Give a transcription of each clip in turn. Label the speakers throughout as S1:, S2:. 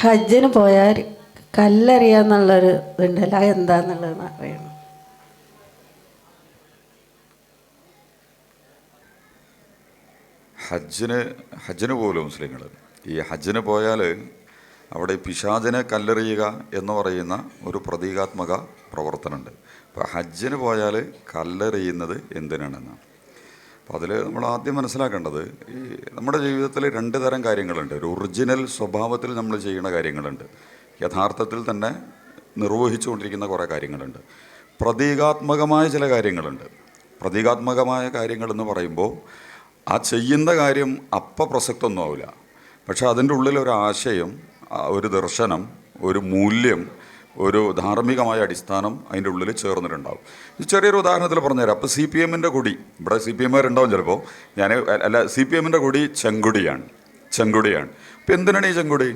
S1: ഹജ്ജിന് പോയാൽ കല്ലെറിയാന്നുള്ളൊരു ഇതുണ്ടല്ല എന്താന്നുള്ളതെന്ന് എന്താന്നുള്ളത് അറിയണം.
S2: ഹജ്ജിന് ഹജ്ജിന് പോലും മുസ്ലിങ്ങൾ ഈ ഹജ്ജിന് പോയാൽ അവിടെ പിശാചിനെ കല്ലെറിയുക എന്ന് പറയുന്ന ഒരു പ്രതീകാത്മക പ്രവർത്തനമുണ്ട്. അപ്പോൾ ഹജ്ജിന് പോയാൽ കല്ലെറിയുന്നത് എന്തിനാണെന്ന് അപ്പോൾ അതിൽ നമ്മൾ ആദ്യം മനസ്സിലാക്കേണ്ടത് ഈ നമ്മുടെ ജീവിതത്തിൽ രണ്ട് തരം കാര്യങ്ങളുണ്ട്. ഒരു ഒറിജിനൽ സ്വഭാവത്തിൽ നമ്മൾ ചെയ്യുന്ന കാര്യങ്ങളുണ്ട്. യഥാർത്ഥത്തിൽ തന്നെ നിർവഹിച്ചുകൊണ്ടിരിക്കുന്ന കുറേ കാര്യങ്ങളുണ്ട്. പ്രതീകാത്മകമായ ചില കാര്യങ്ങളുണ്ട്. പ്രതീകാത്മകമായ കാര്യങ്ങളെന്ന് പറയുമ്പോൾ ആ ചെയ്യുന്ന കാര്യം അപ്പം പ്രസക്തൊന്നും ആവില്ല. പക്ഷേ അതിന്റെ ഉള്ളിൽ ഒരു ആശയം ഒരു ദർശനം ഒരു മൂല്യം ഒരു ധാർമ്മികമായ അടിസ്ഥാനം അതിന്റെ ഉള്ളിൽ ചേർന്നിട്ടുണ്ടാവും. ചെറിയൊരു ഉദാഹരണത്തിൽ പറഞ്ഞുതരാം. അപ്പോൾ സി പി എമ്മിന്റെ കൊടി ഇവിടെ സി പി എമ്മുകാരുണ്ടാവും ചിലപ്പോൾ ഞാൻ അല്ല സി പി എമ്മിന്റെ കൊടി ചെങ്കുടിയാണ് ചെങ്കുടിയാണ്. അപ്പോൾ എന്തിനാണ് ഈ ചെങ്കുടി?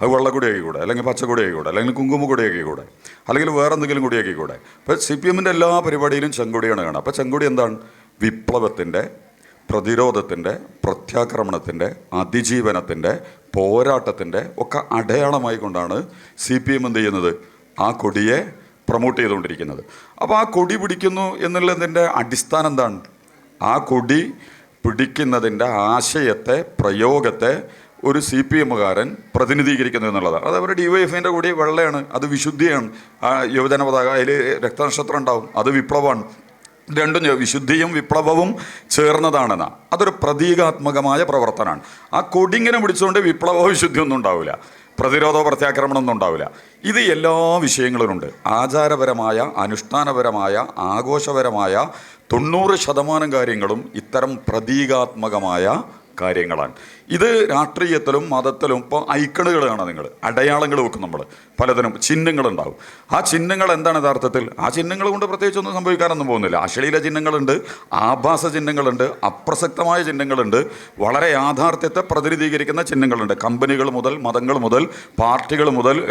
S2: അത് വെള്ളക്കൊടി ആക്കിക്കൂടെ അല്ലെങ്കിൽ പച്ചക്കൊടി ആക്കിക്കൂടെ അല്ലെങ്കിൽ കുങ്കുമക്കൊടി ആക്കിക്കൂടെ അല്ലെങ്കിൽ വേറെ എന്തെങ്കിലും കൊടി ആക്കിക്കൂടെ അപ്പോൾ സി പി എമ്മിന്റെ എല്ലാ പരിപാടിയിലും ചെങ്കൊടിയാണ് കാണുക. അപ്പോൾ ചെങ്കൊടി എന്താണ്? വിപ്ലവത്തിന്റെ പ്രതിരോധത്തിന്റെ പ്രത്യാക്രമണത്തിന്റെ അതിജീവനത്തിന്റെ പോരാട്ടത്തിന്റെ ഒക്കെ അടയാളമായി കൊണ്ടാണ് സി പി എം എന്ത് ചെയ്യുന്നത്? ആ കൊടിയെ പ്രൊമോട്ട് ചെയ്തുകൊണ്ടിരിക്കുന്നത്. അപ്പോൾ ആ കൊടി പിടിക്കുന്നു എന്നുള്ളതിന്റെ അടിസ്ഥാനം എന്താണ്? ആ കൊടി പിടിക്കുന്നതിന്റെ ആശയത്തെ പ്രയോഗത്തെ ഒരു സി പി എമ്മുകാരൻ പ്രതിനിധീകരിക്കുന്നു എന്നുള്ളതാണ്. അത് അവരുടെ ഡി വൈ എഫിന്റെ കൂടി വെള്ളയാണ് അത് വിശുദ്ധിയാണ്. ആ യുവജന പതാക അതിൽ രക്തനക്ഷത്രം ഉണ്ടാവും അത് വിപ്ലവമാണ്. രണ്ടും വിശുദ്ധിയും വിപ്ലവവും ചേർന്നതാണെന്ന. അതൊരു പ്രതീകാത്മകമായ പ്രവർത്തനമാണ്. ആ കൊടിങ്ങനെ പിടിച്ചുകൊണ്ട് വിപ്ലവോ വിശുദ്ധിയൊന്നും ഉണ്ടാവില്ല. പ്രതിരോധ പ്രത്യാക്രമണം ഒന്നും ഉണ്ടാവില്ല. ഇത് എല്ലാ വിഷയങ്ങളിലുണ്ട്. ആചാരപരമായ അനുഷ്ഠാനപരമായ ആഘോഷപരമായ തൊണ്ണൂറ് ശതമാനം കാര്യങ്ങളും ഇത്തരം പ്രതീകാത്മകമായ കാര്യങ്ങളാണ്. ഇത് രാഷ്ട്രീയത്തിലും മതത്തിലും ഇപ്പോൾ ഐക്കണുകൾ കാണാം നിങ്ങൾ അടയാളങ്ങൾ വെക്കും നമ്മൾ പലതിനും ചിഹ്നങ്ങളുണ്ടാവും. ആ ചിഹ്നങ്ങൾ എന്താണ് യഥാർത്ഥത്തിൽ? ആ ചിഹ്നങ്ങൾ കൊണ്ട് പ്രത്യേകിച്ചൊന്നും സംഭവിക്കാനൊന്നും പോകുന്നില്ല. അശ്ലീല ചിഹ്നങ്ങളുണ്ട് ആഭാസ ചിഹ്നങ്ങളുണ്ട് അപ്രസക്തമായ ചിഹ്നങ്ങളുണ്ട് വളരെ യാഥാർത്ഥ്യത്തെ പ്രതിനിധീകരിക്കുന്ന ചിഹ്നങ്ങളുണ്ട്. കമ്പനികൾ മുതൽ മതങ്ങൾ മുതൽ പാർട്ടികൾ മുതൽ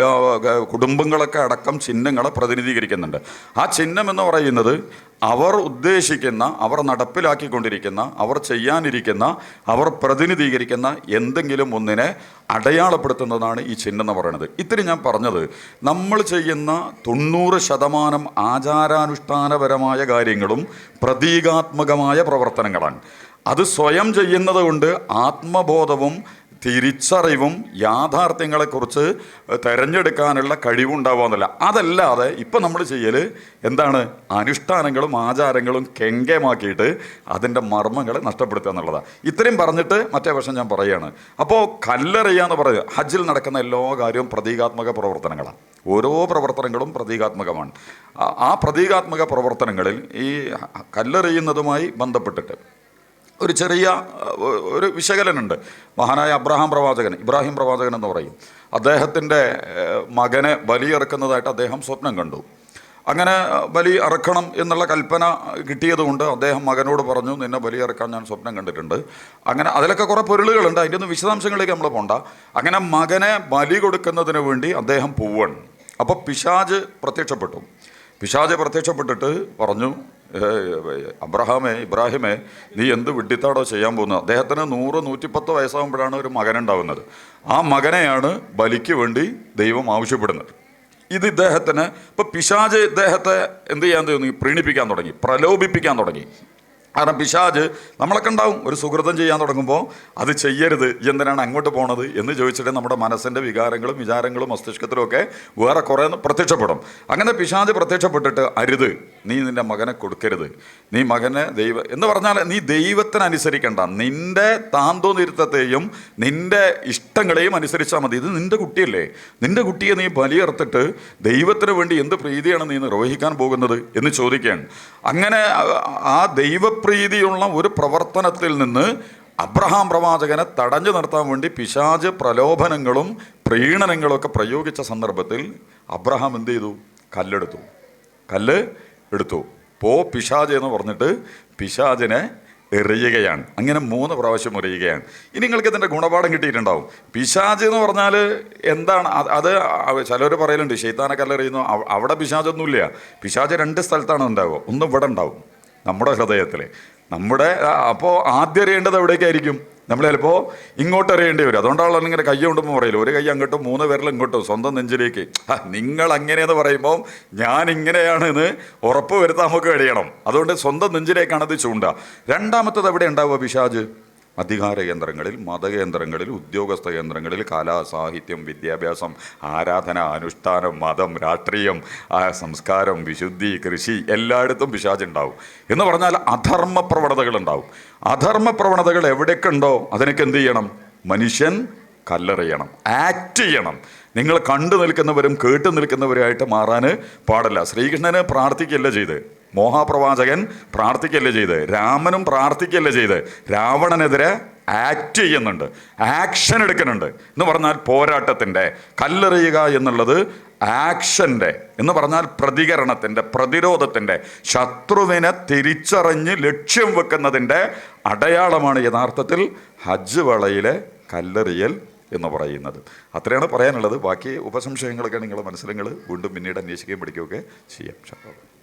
S2: കുടുംബങ്ങളൊക്കെ അടക്കം ചിഹ്നങ്ങളെ പ്രതിനിധീകരിക്കുന്നുണ്ട്. ആ ചിഹ്നം എന്ന് പറയുന്നത് അവർ ഉദ്ദേശിക്കുന്ന അവർ നടപ്പിലാക്കിക്കൊണ്ടിരിക്കുന്ന അവർ ചെയ്യാനിരിക്കുന്ന അവർ പ്രതിനിധീകരിക്കുന്ന എന്തെങ്കിലും ഒന്നിനെ അടയാളപ്പെടുത്തുന്നതാണ് ഈ ചിഹ്നം എന്ന് പറയുന്നത്. ഇത്തിരി ഞാൻ പറഞ്ഞത് നമ്മൾ ചെയ്യുന്ന തൊണ്ണൂറ് ശതമാനം ആചാരാനുഷ്ഠാനപരമായ കാര്യങ്ങളും പ്രതീകാത്മകമായ പ്രവർത്തനങ്ങളാണ്. അത് സ്വയം ചെയ്യുന്നത് കൊണ്ട് ആത്മബോധവും തിരിച്ചറിവും യാഥാർത്ഥ്യങ്ങളെക്കുറിച്ച് തിരഞ്ഞെടുക്കാനുള്ള കഴിവുണ്ടാവുമെന്നല്ല അതല്ലാതെ ഇപ്പം നമ്മൾ ചെയ്യൽ എന്താണ്? അനുഷ്ഠാനങ്ങളും ആചാരങ്ങളും കെങ്കേമാക്കിയിട്ട് അതിന്റെ മർമ്മങ്ങളെ നഷ്ടപ്പെടുത്തുക എന്നുള്ളതാണ് ഇത്രയും പറഞ്ഞിട്ട് മറ്റേ വശം ഞാൻ പറയുകയാണ് അപ്പോൾ കല്ലെറിയുക എന്ന് പറയുന്നത് ഹജ്ജിൽ നടക്കുന്ന എല്ലാ കാര്യവും പ്രതീകാത്മക പ്രവർത്തനങ്ങളാണ് ഓരോ പ്രവർത്തനങ്ങളും പ്രതീകാത്മകമാണ്. ആ- ആ പ്രതീകാത്മക പ്രവർത്തനങ്ങളിൽ ഈ കല്ലെറിയുന്നതുമായി ബന്ധപ്പെട്ടിട്ട് ഒരു ചെറിയ ഒരു വിശകലനുണ്ട് മഹാനായ അബ്രഹാം പ്രവാചകൻ ഇബ്രാഹിം പ്രവാചകൻ എന്ന് പറയും. അദ്ദേഹത്തിന്റെ മകനെ ബലിയിറക്കുന്നതായിട്ട് അദ്ദേഹം സ്വപ്നം കണ്ടു. അങ്ങനെ ബലി ഇറക്കണം എന്നുള്ള കൽപ്പന കിട്ടിയതുകൊണ്ട് അദ്ദേഹം മകനോട് പറഞ്ഞു നിന്നെ ബലിയിറക്കാൻ ഞാൻ സ്വപ്നം കണ്ടിട്ടുണ്ട്. അങ്ങനെ അതിലൊക്കെ കുറേ പൊരുളുകളുണ്ട്. അതിന്റെ ഒന്നും വിശദാംശങ്ങളിലേക്ക് നമ്മൾ പോണ്ട. അങ്ങനെ മകനെ ബലി കൊടുക്കുന്നതിന് വേണ്ടി അദ്ദേഹം പോവാണ് അപ്പോൾ പിശാജ് പ്രത്യക്ഷപ്പെട്ടു. പിശാജ് പ്രത്യക്ഷപ്പെട്ടിട്ട് പറഞ്ഞു "ഏയ് അബ്രഹാമേ ഇബ്രാഹിമേ നീ എന്ത് വിഡ്ഢിത്താടോ ചെയ്യാൻ പോകുന്നത്? അദ്ദേഹത്തിന് നൂറ് നൂറ്റിപ്പത്ത് വയസ്സാകുമ്പോഴാണ് ഒരു മകനുണ്ടാവുന്നത്. ആ മകനെയാണ് ബലിക്ക് വേണ്ടി ദൈവം ആവശ്യപ്പെടുന്നത്. ഇത് ഇദ്ദേഹത്തിന് ഇപ്പം പിശാജ് ഇദ്ദേഹത്തെ എന്ത് ചെയ്യാൻ തോന്നി പ്രീണിപ്പിക്കാൻ തുടങ്ങി പ്രലോഭിപ്പിക്കാൻ തുടങ്ങി. കാരണം പിശാജ് നമ്മളൊക്കെ ഉണ്ടാവും ഒരു സുഹൃതം ചെയ്യാൻ തുടങ്ങുമ്പോൾ അത് ചെയ്യരുത് എന്തിനാണ് അങ്ങോട്ട് പോണത് എന്ന് ചോദിച്ചിട്ട് നമ്മുടെ മനസ്സിന്റെ വികാരങ്ങളും വിചാരങ്ങളും മസ്തിഷ്കത്തിലും ഒക്കെ വേറെ കുറേ പ്രത്യക്ഷപ്പെടും. അങ്ങനെ പിശാജ് പ്രത്യക്ഷപ്പെട്ടിട്ട് അരുത്. നീ നിന്റെ മകനെ കൊടുക്കരുത്. നീ മകനെ ദൈവ എന്ന് പറഞ്ഞാൽ നീ ദൈവത്തിന് അനുസരിക്കണ്ട. നിന്റെ താന്തോനിരുത്തത്തെയും നിന്റെ ഇഷ്ടങ്ങളെയും അനുസരിച്ചാൽ മതി. ഇത് നിന്റെ കുട്ടിയല്ലേ. നിന്റെ കുട്ടിയെ നീ ബലിയർത്തിട്ട് ദൈവത്തിന് വേണ്ടി എന്ത് പ്രീതിയാണ് നീ നിർവഹിക്കാൻ പോകുന്നത് എന്ന് ചോദിക്കുകയാണ്. അങ്ങനെ ആ- ദൈവപ്രീതിയുള്ള ഒരു പ്രവർത്തനത്തിൽ നിന്ന് അബ്രഹാം പ്രവാചകനെ തടഞ്ഞു നിർത്താൻ വേണ്ടി പിശാജ് പ്രലോഭനങ്ങളും പ്രീണനങ്ങളും ഒക്കെ പ്രയോഗിച്ച സന്ദർഭത്തിൽ അബ്രഹാം എന്ത് ചെയ്തു? കല്ലെടുത്തു. കല്ല് എടുത്തു. പോ പിശാജ് എന്ന് പറഞ്ഞിട്ട് പിശാജിനെ എറിയുകയാണ്. അങ്ങനെ മൂന്ന് പ്രാവശ്യം എറിയുകയാണ്. ഇനി നിങ്ങൾക്ക് ഇതിന്റെ ഗുണപാഠം കിട്ടിയിട്ടുണ്ടാവും. പിശാജ് എന്ന് പറഞ്ഞാൽ എന്താണ്? അത് ചിലർ പറയലുണ്ട് ഷെയ്ത്താനെ കല്ലെറിയുന്നു അവ- അവിടെ പിശാജൊന്നുമില്ല പിശാജ് രണ്ട് സ്ഥലത്താണ് ഉണ്ടാവുക. ഒന്ന് ഇവിടെ ഉണ്ടാവും നമ്മുടെ ഹൃദയത്തിൽ നമ്മുടെ അപ്പോൾ ആദ്യം എറിയേണ്ടത് എവിടേക്കായിരിക്കും? നമ്മൾ ചിലപ്പോൾ ഇങ്ങോട്ട് എറിയേണ്ടി വരും. അതുകൊണ്ടാണല്ലോ ഇങ്ങനെ കൈ കൊണ്ടുമ്പോൾ പറയില്ല ഒരു കൈ അങ്ങോട്ടും മൂന്ന് വിരൽ ഇങ്ങോട്ടും സ്വന്തം നെഞ്ചിലേക്ക്. നിങ്ങൾ അങ്ങനെയെന്ന് പറയുമ്പോൾ ഞാൻ ഇങ്ങനെയാണ് എന്ന് ഉറപ്പ് വരുത്താൻ നമുക്ക് കഴിയണം. അതുകൊണ്ട് സ്വന്തം നെഞ്ചിലേക്കാണ് ഇത് ചൂണ്ട. രണ്ടാമത്തത് എവിടെ ഉണ്ടാവുക പിശാജ്? അധികാര കേന്ദ്രങ്ങളിൽ മതകേന്ദ്രങ്ങളിൽ ഉദ്യോഗസ്ഥ കേന്ദ്രങ്ങളിൽ കലാ സാഹിത്യം വിദ്യാഭ്യാസം ആരാധന അനുഷ്ഠാനം മതം രാഷ്ട്രീയം സംസ്കാരം വിശുദ്ധി കൃഷി എല്ലായിടത്തും പിശാചുണ്ടാവും എന്ന് പറഞ്ഞാൽ അധർമ്മ പ്രവണതകൾ ഉണ്ടാവും. അധർമ്മ പ്രവണതകൾ എവിടേക്കുണ്ടോ അതിനൊക്കെ എന്ത് ചെയ്യണം? മനുഷ്യൻ കല്ലെറിയണം. ആക്ട് ചെയ്യണം. നിങ്ങൾ കണ്ടു നിൽക്കുന്നവരും കേട്ടു നിൽക്കുന്നവരുമായിട്ട് മാറാൻ പാടില്ല. ശ്രീകൃഷ്ണന് പ്രാർത്ഥിക്കല്ല ചെയ്ത്. മോഹാപ്രവാചകൻ പ്രാർത്ഥിക്കല്ല ചെയ്ത്. രാമനും പ്രാർത്ഥിക്കല്ല ചെയ്ത്. രാവണനെതിരെ ആക്ട് ചെയ്യുന്നുണ്ട്. ആക്ഷൻ എടുക്കുന്നുണ്ട്. എന്ന് പറഞ്ഞാൽ പോരാട്ടത്തിന്റെ കല്ലെറിയുക എന്നുള്ളത് ആക്ഷന്റെ എന്ന് പറഞ്ഞാൽ പ്രതികരണത്തിന്റെ പ്രതിരോധത്തിന്റെ ശത്രുവിനെ തിരിച്ചറിഞ്ഞ് ലക്ഷ്യം വെക്കുന്നതിന്റെ അടയാളമാണ് യഥാർത്ഥത്തിൽ ഹജ്ജ് വളയിലെ കല്ലെറിയൽ എന്ന് പറയുന്നത്. അത്രയാണ് പറയാനുള്ളത്. ബാക്കി ഉപസംശയങ്ങളൊക്കെ നിങ്ങളുടെ മനസ്സിലങ്ങൾ വീണ്ടും പിന്നീട് അന്വേഷിക്കുകയും പഠിക്കുകയൊക്കെ ചെയ്യാം.